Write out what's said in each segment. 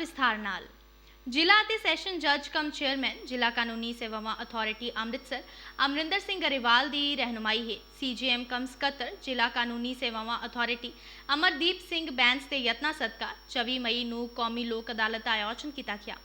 ਵਿਸਥਾਰ ਨਾਲ। ਜ਼ਿਲ੍ਹਾ ਅਤੇ ਸੈਸ਼ਨ ਜੱਜ ਕਮ ਚੇਅਰਮੈਨ, ਜ਼ਿਲ੍ਹਾ ਕਾਨੂੰਨੀ ਸੇਵਾਵਾਂ ਅਥਾਰਟੀ ਅੰਮ੍ਰਿਤਸਰ, ਅਮਰਿੰਦਰ ਸਿੰਘ ਗਰੇਵਾਲ ਦੀ ਰਹਿਨੁਮਾਈ ਹੇਠ ਸੀਜੀਐਮ ਕਮ ਸਕੱਤਰ, ਜ਼ਿਲ੍ਹਾ ਕਾਨੂੰਨੀ ਸੇਵਾਵਾਂ ਅਥਾਰਟੀ ਅਮਰਦੀਪ ਸਿੰਘ ਬੈਂਸ ਦੇ ਯਤਨਾਂ ਸਦਕਾ 24 ਮਈ ਨੂੰ ਕੌਮੀ ਲੋਕ ਅਦਾਲਤ ਦਾ ਆਯੋਜਨ ਕੀਤਾ ਗਿਆ।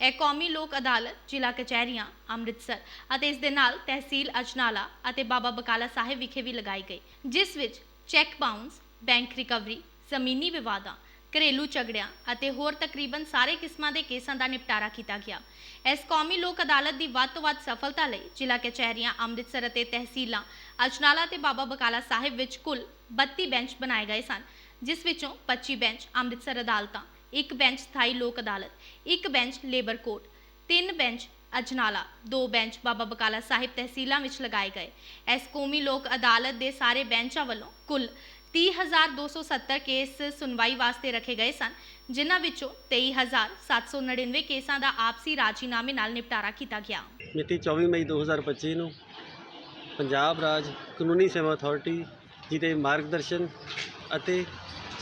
ਇਹ ਕੌਮੀ ਲੋਕ ਅਦਾਲਤ ਜ਼ਿਲ੍ਹਾ ਕਚਹਿਰੀਆਂ, ਅੰਮ੍ਰਿਤਸਰ ਅਤੇ ਇਸ ਦੇ ਨਾਲ ਤਹਿਸੀਲ ਅਜਨਾਲਾ ਅਤੇ ਬਾਬਾ ਬਕਾਲਾ ਸਾਹਿਬ ਵਿਖੇ ਵੀ ਲਗਾਈ ਗਈ, ਜਿਸ ਵਿੱਚ ਚੈੱਕ ਬਾਉਂਸ ਬੈਂਕ ਰਿਕਵਰੀ ਜ਼ਮੀਨੀ ਵਿਵਾਦਾਂ ਘਰੇਲੂ ਝਗੜਿਆਂ ਅਤੇ ਹੋਰ ਤਕਰੀਬਨ ਸਾਰੇ ਕਿਸਮਾਂ ਦੇ ਕੇਸਾਂ ਦਾ ਨਿਪਟਾਰਾ ਕੀਤਾ ਗਿਆ। ਇਸ ਕੌਮੀ ਲੋਕ ਅਦਾਲਤ ਦੀ ਵੱਧ ਤੋਂ ਵੱਧ ਸਫਲਤਾ ਲਈ ਜ਼ਿਲ੍ਹਾ ਕਚਹਿਰੀਆਂ, ਅੰਮ੍ਰਿਤਸਰ ਅਤੇ ਤਹਿਸੀਲਾਂ, ਅਜਨਾਲਾ ਤੇ ਬਾਬਾ ਬਕਾਲਾ ਸਾਹਿਬ ਵਿੱਚ ਕੁੱਲ 32 ਬੈਂਚ ਬਣਾਏ ਗਏ ਸਨ, ਜਿਸ ਵਿੱਚੋਂ 25 ਬੈਂਚ ਅੰਮ੍ਰਿਤਸਰ ਅਦਾਲਤਾਂ, ਇੱਕ ਬੈਂਚ ਸਥਾਈ ਲੋਕ ਅਦਾਲਤ, ਇੱਕ ਬੈਂਚ ਲੇਬਰ ਕੋਰਟ, ਤਿੰਨ ਬੈਂਚ ਅਜਨਾਲਾ, ਦੋ ਬੈਂਚ ਬਾਬਾ ਬਕਾਲਾ ਸਾਹਿਬ ਤਹਿਸੀਲਾਂ ਵਿੱਚ ਲਗਾਏ ਗਏ। ਇਸ ਕੌਮੀ ਲੋਕ ਅਦਾਲਤ ਦੇ ਸਾਰੇ ਬੈਂਚਾਂ ਵੱਲੋਂ ਕੁੱਲ 30270 ਕੇਸ ਸੁਣਵਾਈ ਵਾਸਤੇ ਰੱਖੇ ਗਏ ਸਨ, ਜਿਨ੍ਹਾਂ ਵਿੱਚੋਂ 23799 ਕੇਸਾਂ ਦਾ ਆਪਸੀ ਰਾਜੀਨਾਮੇ ਨਾਲ ਨਿਪਟਾਰਾ ਕੀਤਾ ਗਿਆ। ਮਿਤੀ 24 ਮਈ 2025 ਨੂੰ ਪੰਜਾਬ ਰਾਜ ਕਾਨੂੰਨੀ ਸੇਵਾ ਅਥਾਰਟੀ ਜੀ ਦੇ ਮਾਰਗਦਰਸ਼ਨ ਅਤੇ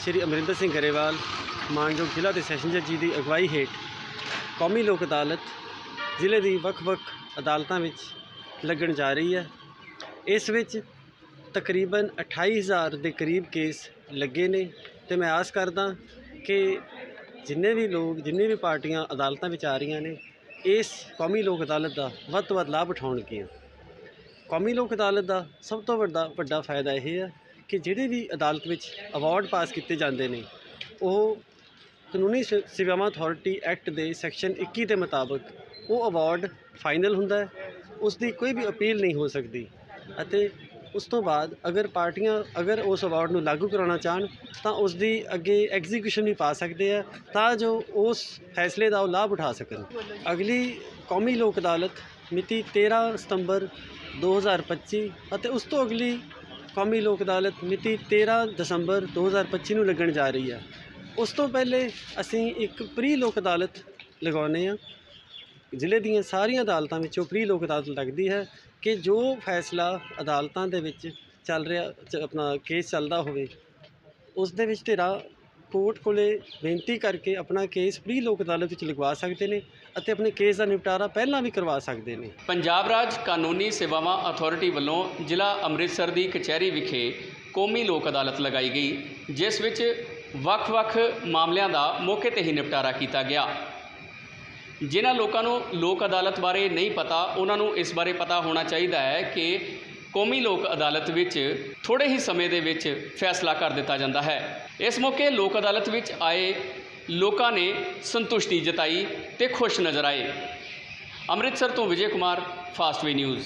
ਸ਼੍ਰੀ ਅਮਰਿੰਦਰ ਸਿੰਘ ਗਰੇਵਾਲ, ਮਾਨਯੋਗ ਜ਼ਿਲ੍ਹਾ ਦੇ ਸੈਸ਼ਨ ਜੱਜ ਜੀ ਦੀ ਅਗਵਾਈ ਹੇਠ ਕੌਮੀ ਲੋਕ ਅਦਾਲਤ ਜ਼ਿਲ੍ਹੇ ਦੀ ਵੱਖ-ਵੱਖ ਅਦਾਲਤਾਂ ਵਿੱਚ ਲੱਗਣ ਜਾ ਰਹੀ ਹੈ। ਇਸ ਵਿੱਚ ਤਕਰੀਬਨ 28000 ਦੇ ਕਰੀਬ ਕੇਸ ਲੱਗੇ ਨੇ ਤੇ ਮੈਂ ਆਸ ਕਰਦਾ ਕਿ ਜਿੰਨੇ ਵੀ ਲੋਕ, ਜਿੰਨੇ ਵੀ ਪਾਰਟੀਆਂ ਅਦਾਲਤਾਂ ਵਿੱਚ ਆ ਰਹੀਆਂ ਨੇ, ਇਸ ਕੌਮੀ ਲੋਕ ਅਦਾਲਤ ਦਾ ਵੱਧ ਤੋਂ ਵੱਧ ਲਾਭ ਉਠਾਉਣਗੀਆਂ। ਕੌਮੀ ਲੋਕ ਅਦਾਲਤ ਦਾ ਸਭ ਤੋਂ ਵੱਡਾ ਵੱਡਾ ਫਾਇਦਾ ਇਹ ਹੈ ਕਿ ਜਿਹੜੇ ਵੀ ਅਦਾਲਤ ਵਿੱਚ ਅਵਾਰਡ ਪਾਸ ਕੀਤੇ ਜਾਂਦੇ ਨੇ, ਉਹ ਕਾਨੂੰਨੀ ਸੇ- ਸੇਵਾਵਾਂ ਅਥਾਰਟੀ ਐਕਟ ਦੇ ਸੈਕਸ਼ਨ 21 ਦੇ ਮੁਤਾਬਕ ਉਹ ਅਵਾਰਡ ਫਾਈਨਲ ਹੁੰਦਾ ਹੈ। ਉਸ ਦੀ ਕੋਈ ਵੀ ਅਪੀਲ ਨਹੀਂ ਹੋ ਸਕਦੀ ਅਤੇ ਉਸ ਤੋਂ ਬਾਅਦ ਅਗਰ ਪਾਰਟੀਆਂ, ਅਗਰ ਉਸ ਅਵਾਰਡ ਨੂੰ ਲਾਗੂ ਕਰਾਉਣਾ ਚਾਹਣ, ਤਾਂ ਉਸ ਦੀ ਅੱਗੇ ਐਗਜ਼ੀਕਿਊਸ਼ਨ ਵੀ ਪਾ ਸਕਦੇ ਆ, ਤਾਂ ਜੋ ਉਸ ਫੈਸਲੇ ਦਾ ਉਹ ਲਾਭ ਉਠਾ ਸਕਣ। ਅਗਲੀ ਕੌਮੀ ਲੋਕ ਅਦਾਲਤ ਮਿਤੀ 13 ਸਤੰਬਰ 2025 ਅਤੇ ਉਸ ਤੋਂ ਅਗਲੀ ਕੌਮੀ ਲੋਕ ਅਦਾਲਤ ਮਿਤੀ 13 ਦਸੰਬਰ 2025 ਨੂੰ ਲੱਗਣ ਜਾ ਰਹੀ ਹੈ। ਉਸ ਤੋਂ ਪਹਿਲੇ ਅਸੀਂ ਇੱਕ ਪ੍ਰੀ ਲੋਕ ਅਦਾਲਤ ਲਗਾਉਂਦੇ ਹਾਂ। ਜ਼ਿਲ੍ਹੇ ਦੀਆਂ ਸਾਰੀਆਂ ਅਦਾਲਤਾਂ ਵਿੱਚੋਂ ਪ੍ਰੀ ਲੋਕ ਅਦਾਲਤ ਲੱਗਦੀ ਹੈ ਕਿ ਜੋ ਫੈਸਲਾ ਅਦਾਲਤਾਂ ਦੇ ਵਿੱਚ ਚੱਲ ਰਿਹਾ ਆਪਣਾ ਕੇਸ ਚੱਲਦਾ ਹੋਵੇ, ਉਸ ਦੇ ਵਿੱਚ ਧਿਰਾਂ ਕੋਰਟ ਕੋਲੇ ਬੇਨਤੀ ਕਰਕੇ ਆਪਣਾ ਕੇਸ ਪ੍ਰੀ ਲੋਕ ਅਦਾਲਤ ਵਿੱਚ ਲਗਵਾ ਸਕਦੇ ਨੇ ਅਤੇ ਆਪਣੇ ਕੇਸ ਦਾ ਨਿਪਟਾਰਾ ਪਹਿਲਾਂ ਵੀ ਕਰਵਾ ਸਕਦੇ ਨੇ। ਪੰਜਾਬ ਰਾਜ ਕਾਨੂੰਨੀ ਸੇਵਾਵਾਂ ਅਥਾਰਟੀ ਵੱਲੋਂ ਜ਼ਿਲ੍ਹਾ ਅੰਮ੍ਰਿਤਸਰ ਦੀ ਕਚਹਿਰੀ ਵਿਖੇ ਕੌਮੀ ਲੋਕ ਅਦਾਲਤ ਲਗਾਈ ਗਈ, ਜਿਸ ਵਿੱਚ ਵੱਖ-ਵੱਖ ਮਾਮਲਿਆਂ ਦਾ ਮੌਕੇ ਤੇ ਹੀ ਨਿਪਟਾਰਾ ਕੀਤਾ ਗਿਆ। ਜਿਨ੍ਹਾਂ ਲੋਕਾਂ ਨੂੰ ਲੋਕ ਅਦਾਲਤ ਬਾਰੇ ਨਹੀਂ ਪਤਾ, ਉਹਨਾਂ ਨੂੰ ਇਸ ਬਾਰੇ ਪਤਾ ਹੋਣਾ ਚਾਹੀਦਾ ਹੈ ਕਿ ਕੌਮੀ ਲੋਕ ਅਦਾਲਤ ਵਿੱਚ ਥੋੜੇ ਹੀ ਸਮੇਂ ਦੇ ਵਿੱਚ ਫੈਸਲਾ ਕਰ ਦਿੱਤਾ ਜਾਂਦਾ ਹੈ। ਇਸ ਮੌਕੇ ਲੋਕ ਅਦਾਲਤ ਵਿੱਚ ਆਏ ਲੋਕਾਂ ਨੇ ਸੰਤੁਸ਼ਟੀ ਜਤਾਈ ਤੇ ਖੁਸ਼ ਨਜ਼ਰ ਆਏ। ਅੰਮ੍ਰਿਤਸਰ ਤੋਂ ਵਿਜੇ ਕੁਮਾਰ ਫਾਸਟਵੇ ਨਿਊਜ਼।